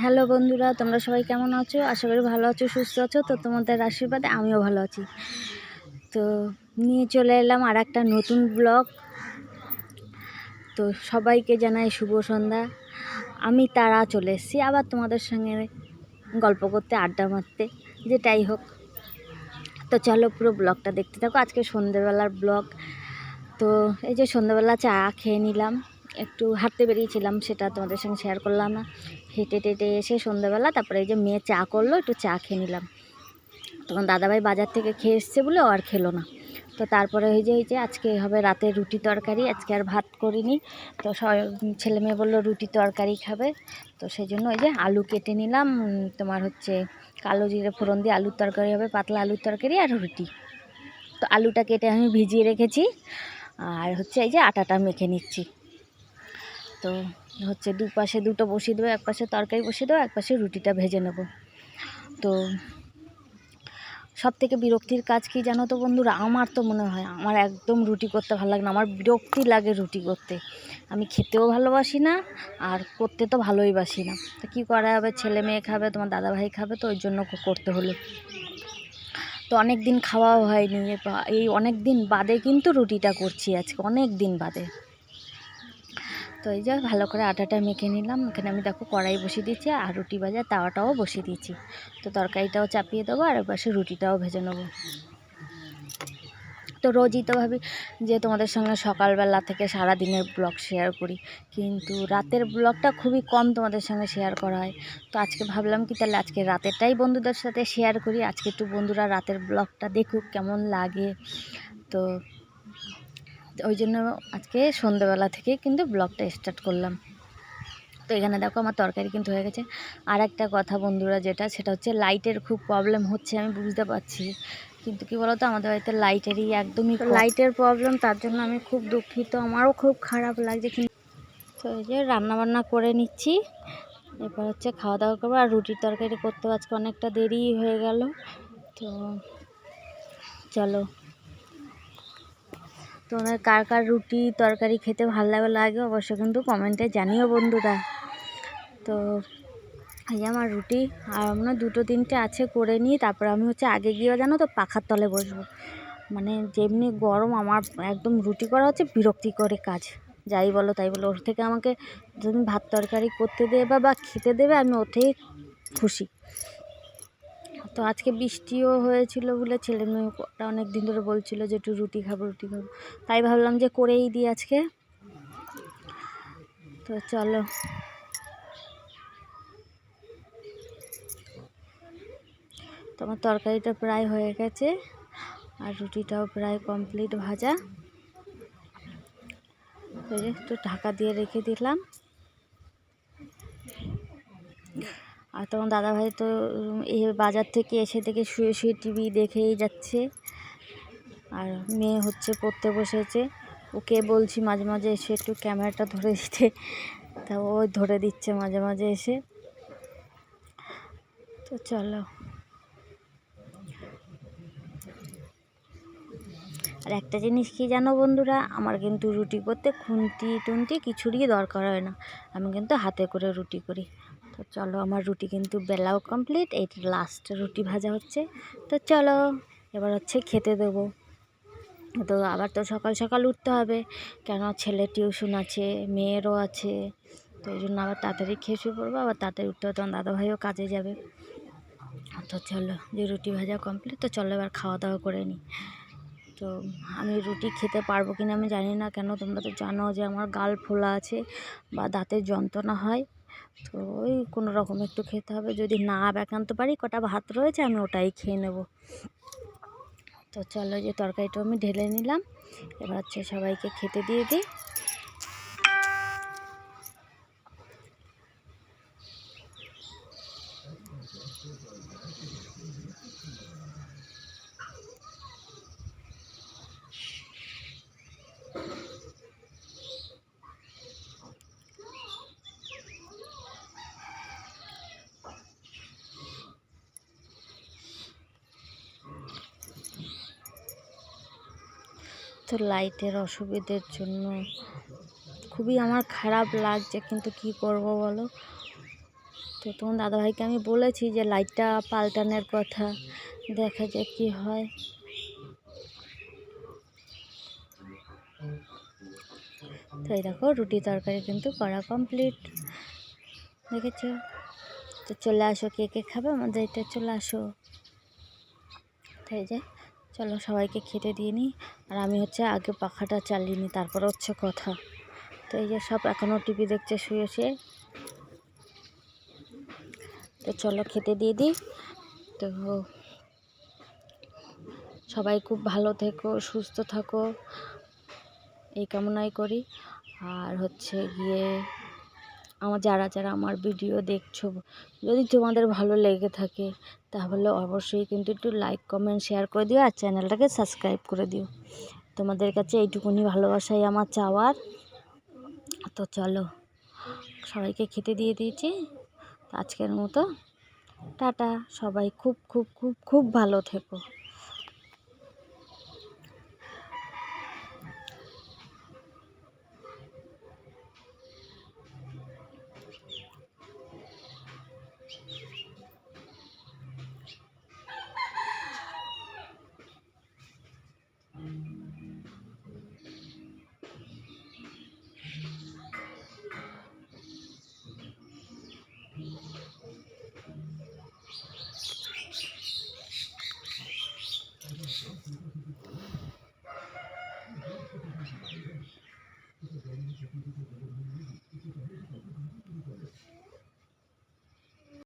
Hello বন্ধুরা, তোমরা সবাই কেমন আছো? আশা করি ভালো আছো, সুস্থ আছো। তো তোমাদের আশীর্বাদে আমিও ভালো আছি। তো নিয়ে চলে এলাম আর একটা নতুন ব্লগ তো সবাইকে জানাই শুভ সন্ধ্যা। আমি তারা চলে এসেছি, আবার তোমাদের সঙ্গে গল্প করতে, আড্ডা মারতে যেটাই হোক। তো চলো পুরো ব্লগটা দেখতে থাকো। আজকে সন্ধেবেলার ব্লগ তো এই যে সন্ধ্যেবেলা চা খেয়ে নিলাম। একটু হাঁটতে বেরিয়েছিলাম, সেটা তোমাদের সঙ্গে শেয়ার করলাম না। হেঁটে টেটে এসে সন্ধ্যেবেলা তারপরে এই যে মেয়ে চা করল, একটু চা খেয়ে নিলাম। তখন দাদাভাই বাজার থেকে খেয়ে এসছে বলে আর খেলো না। তো তারপরে ওই যে, এই যে আজকে হবে রাতে রুটি তরকারি, আজকে আর ভাত করিনি। তো ছেলে মেয়ে বলল রুটি তরকারি খাবে। তো সেই জন্য ওই যে আলু কেটে নিলাম, তোমার হচ্ছে কালো জিরে ফোড়ন দিয়ে আলুর তরকারি হবে, পাতলা আলুর তরকারি আর রুটি। তো আলুটা কেটে আমি ভিজিয়ে রেখেছি। আর হচ্ছে এই যে আটাটা মেখে নিচ্ছি। তো হচ্ছে দুপাশে দুটো বসিয়ে দেবো, এক পাশে তরকারি বসিয়ে দেবো, এক পাশে রুটিটা ভেজে নেব। তো সব থেকে বিরক্তির কাজ কি জানো তো বন্ধুরা? আমার তো মনে হয় আমার একদম রুটি করতে ভালো লাগে না, আমার বিরক্তি লাগে রুটি করতে। আমি খেতেও ভালোবাসি না, আর করতে তো ভালোই বাসি না। তো কী করা হবে? ছেলে মেয়ে খাবে, তোমার দাদাভাই খাবে, তো ওই জন্য করতে হলো। তো অনেক দিন খাওয়াও হয়নি এই অনেক দিন বাদে কিন্তু রুটিটা করছি আজকে অনেক দিন বাদে। তো এই যে ভালো করে আটাটা মেখে নিলাম। এখানে আমি দেখো কড়াই বসিয়ে দিয়েছি, আর রুটি ভাজার তাওয়াটাও বসিয়ে দিয়েছি। তো তরকারিটাও চাপিয়ে দেবো, আর পাশে রুটিটাও ভেজে নেব। তো রোজই তো ভাবি যে তোমাদের সঙ্গে সকালবেলা থেকে সারা দিনের ব্লগ শেয়ার করি, কিন্তু রাতের ব্লগটা খুবই কম তোমাদের সঙ্গে শেয়ার করা হয়। তো আজকে ভাবলাম কি তাহলে আজকে রাতেরটাই বন্ধুদের সাথে শেয়ার করি, আজকে একটু বন্ধুরা রাতের ব্লগটা দেখুক কেমন লাগে। তো ওই জন্য আজকে সন্ধ্যেবেলা থেকে কিন্তু ব্লগটা স্টার্ট করলাম। তো এখানে দেখো আমার তরকারি কিন্তু হয়ে গেছে। আর একটা কথা বন্ধুরা যেটা সেটা হচ্ছে লাইটের খুব প্রবলেম হচ্ছে আমি বুঝতে পারছি। কিন্তু কি বলতো আমাদের বাড়িতে লাইটেরই একদমই লাইটের প্রবলেম তার জন্য আমি খুব দুঃখিত। আমারও খুব খারাপ লাগছে কিন্তু তো এই যে রান্না বান্না করে নিচ্ছি। এরপর হচ্ছে খাওয়া দাওয়া করব। আর রুটির তরকারি করতে আজকে অনেকটা দেরি হয়ে গেল। তো চলো। তোমাদের কার কার রুটি তরকারি খেতে ভালো লাগে লাগে অবশ্যই কিন্তু কমেন্টে জানিও বন্ধুরা। তো এই যে আমার রুটি, আর আমরা দুটো তিনটে আছে করে নিই, তারপরে আমি হচ্ছে আগে গিয়েও জানো তো পাখার তলে বসবো। মানে যেমনি গরম আমার একদম রুটি করা হচ্ছে বিরক্তিকর কাজ। যাই বলো তাই বলো, ওর থেকে আমাকে তুমি ভাত তরকারি করতে দেবে বা খেতে দেবে, আমি ওঠেই খুশি। তো আজকে বৃষ্টিও হয়েছিল বলে ছেলে মেয়েরা অনেক দিন ধরে বলছিল যে একটু রুটি খাব রুটি খাব। তাই ভাবলাম যে করেই দিই আজকে। তো চলো। তোমার তরকারিটা প্রায় হয়ে গেছে আর রুটিটাও প্রায় কমপ্লিট ভাজা। একটু ঢাকা দিয়ে রেখে দিলাম। আর তোমার দাদাভাই তো এ বাজার থেকে এসে থেকে শুয়ে শুয়ে টিভি দেখেই যাচ্ছে। আর মেয়ে হচ্ছে পড়তে বসেছে। ওকে বলছি মাঝে মাঝে এসে একটু ক্যামেরাটা ধরে দিতে। তা ও ধরে দিচ্ছে মাঝে মাঝে এসে। তো চলো। আর একটা জিনিস কি জানো বন্ধুরা? আমার কিন্তু রুটি করতে খুন্তি টুন্তি কিছুরই দরকার হয় না। আমি কিন্তু হাতে করে রুটি করি। তো চলো আমার রুটি কিন্তু বেলাও কমপ্লিট এই লাস্ট রুটি ভাজা হচ্ছে। তো চলো, এবার হচ্ছে খেতে দেবো। তো আবার তো সকাল সকাল উঠতে হবে কেন ছেলে টিউশন আছে, মেয়েরও আছে, তো ওই জন্য আবার তাড়াতাড়ি খেয়ে শুয়ে পড়ব, আবার তাড়াতাড়ি উঠতে হবে, তখন দাদাভাইও কাজে যাবে। তো চলো, যে রুটি ভাজা কমপ্লিট তো চলো এবার খাওয়া দাওয়া করে নিই তো আমি রুটি খেতে পারব কিনা আমি জানি না, কেন তোমরা তো জানো যে আমার গাল ফোলা আছে বা দাঁতের যন্ত্রণা হয়। তো ওই কোনো রকম একটু খেতে হবে। যদি না বেকান্ত পারি, কটা ভাত রয়েছে, আমি ওটাই খেয়ে নেব। তো চলো যে তরকারিটা আমি ঢেলে নিলাম। এবার হচ্ছে সবাইকে খেতে দিয়ে দিই। তো লাইটের অসুবিধের জন্য খুবই আমার খারাপ লাগছে, কিন্তু কি করব বলো? তো তোমার দাদাভাইকে আমি বলেছি যে লাইটটা পাল্টানোর কথা, দেখা যাক কী হয়। তো দেখো, রুটি তরকারি কিন্তু করা কমপ্লিট দেখেছ? তো চলে আসো, কে কে খাবে? আমাদের এটা চলে আসো। তাই যে চলো সবাইকে খেতে দিয়ে নিই। আর আমি হচ্ছে আগে পাখাটা চালিয়ে নিই, তারপর হচ্ছে কথা। তো এই যে সব এখনও টিভি দেখছে, শুয়ে শুয়ে। তো চলো খেতে দিয়ে দিই। তো সবাই খুব ভালো থেকো, সুস্থ থাকো। এই কামনাই করি। আর হচ্ছে গিয়ে আমার যারা যারা আমার ভিডিও দেখছ, যদি তোমাদের ভালো লেগে থাকে, তাহলে অবশ্যই কিন্তু একটু লাইক কমেন্ট শেয়ার করে দিও আর চ্যানেলটাকে সাবস্ক্রাইব করে দিও। তোমাদের কাছে এইটুকুনি ভালোবাসাই আমার চাওয়ার। তো চলো, সবাইকে খেতে দিয়ে দিয়েছি। আজকের মতো, টাটা। সবাই খুব খুব খুব খুব ভালো থেকো।